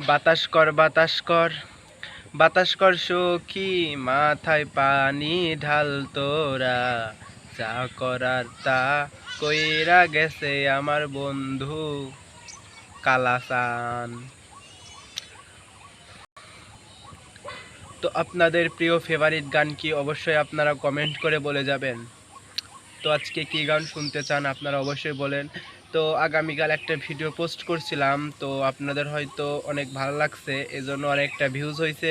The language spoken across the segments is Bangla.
বাতাস কর বাতাস কর। বাতাস কর সখী, মাথায় পানি ঢাল তোরা। যা করার তা কইরা গেছে আমার বন্ধু কালাসান। তো আপনাদের প্রিয় ফেভারিট গান কি অবশ্যই আপনারা কমেন্ট করে বলে যাবেন। তো আজকে কি গান শুনতে চান আপনারা অবশ্যই বলেন। তো আগামীকাল একটা ভিডিও পোস্ট করছিলাম, তো আপনাদের হয়তো অনেক ভালো লাগছে, এজন্য অনেকটা ভিউজ হয়েছে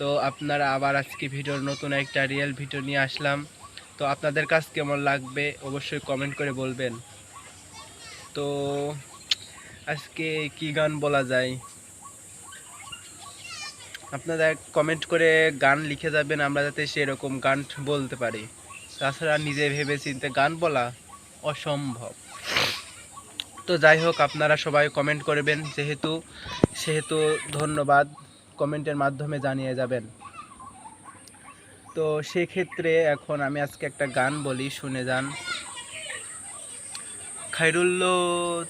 তো আপনারা আবার আজকে ভিডিওর নতুন একটা রিয়েল ভিডিও নিয়ে আসলাম। তো আপনাদের কাজ কেমন লাগবে অবশ্যই কমেন্ট করে বলবেন। তো আজকে কি গান বলা যায়? আপনারা কমেন্ট করে গান লিখে যাবেন, আমরা যাতে সেরকম গান বলতে পারি। তাছাড়া নিজে ভেবে চিনতে গান বলা অসম্ভব। তো যাই হোক, আপনারা সবাই কমেন্ট করবেন, যেহেতু, সেহেতু ধন্যবাদ কমেন্টের মাধ্যমে জানিয়ে যাবেন। তো সেক্ষেত্রে এখন আমি আজকে একটা গান বলি, শুনে যান। খাইরুল্ল,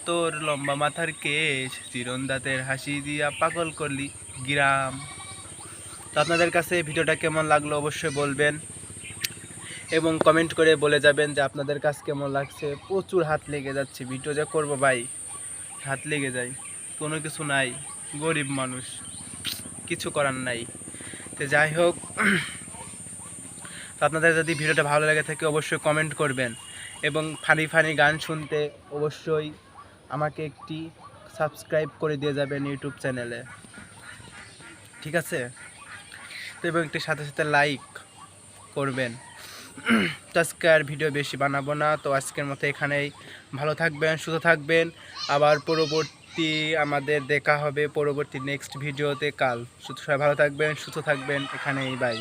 তোর লম্বা মাথার কেশ চিরন্দাতের হাসি দিয়া পাগল করলি গ্রাম। তো আপনাদের কাছে ভিডিওটা কেমন লাগল অবশ্যই বলবেন। এবং কমেন্ট করে বলে যাবেন যে আপনাদের কাজ কেমন লাগছে। প্রচুর হাত লেগে যাচ্ছে। ভিডিও যা করব ভাই, হাত লেগে যায়। কোনো কিছু নাই। গরিব মানুষ। কিছু করার নাই। তো যাই হোক আপনাদের যদি ভিডিওটা ভালো লেগে থাকে অবশ্যই কমেন্ট করবেন। এবং ফানি ফানি গান শুনতে অবশ্যই আমাকে একটি সাবস্ক্রাইব করে দিয়ে যাবেন ইউটিউব চ্যানেলে ঠিক আছে? তো এবং একটি সাথে সাথে লাইক করবেন। তো আজকে আর ভিডিও বেশি বানাবো না। তো আজকের মতো এখানেই। ভালো থাকবেন, সুস্থ থাকবেন। আবার পরবর্তী আমাদের দেখা হবে পরবর্তী নেক্সট ভিডিওতে কাল। সুস্থ সবাই ভালো থাকবেন, সুস্থ থাকবেন। এখানেই বাই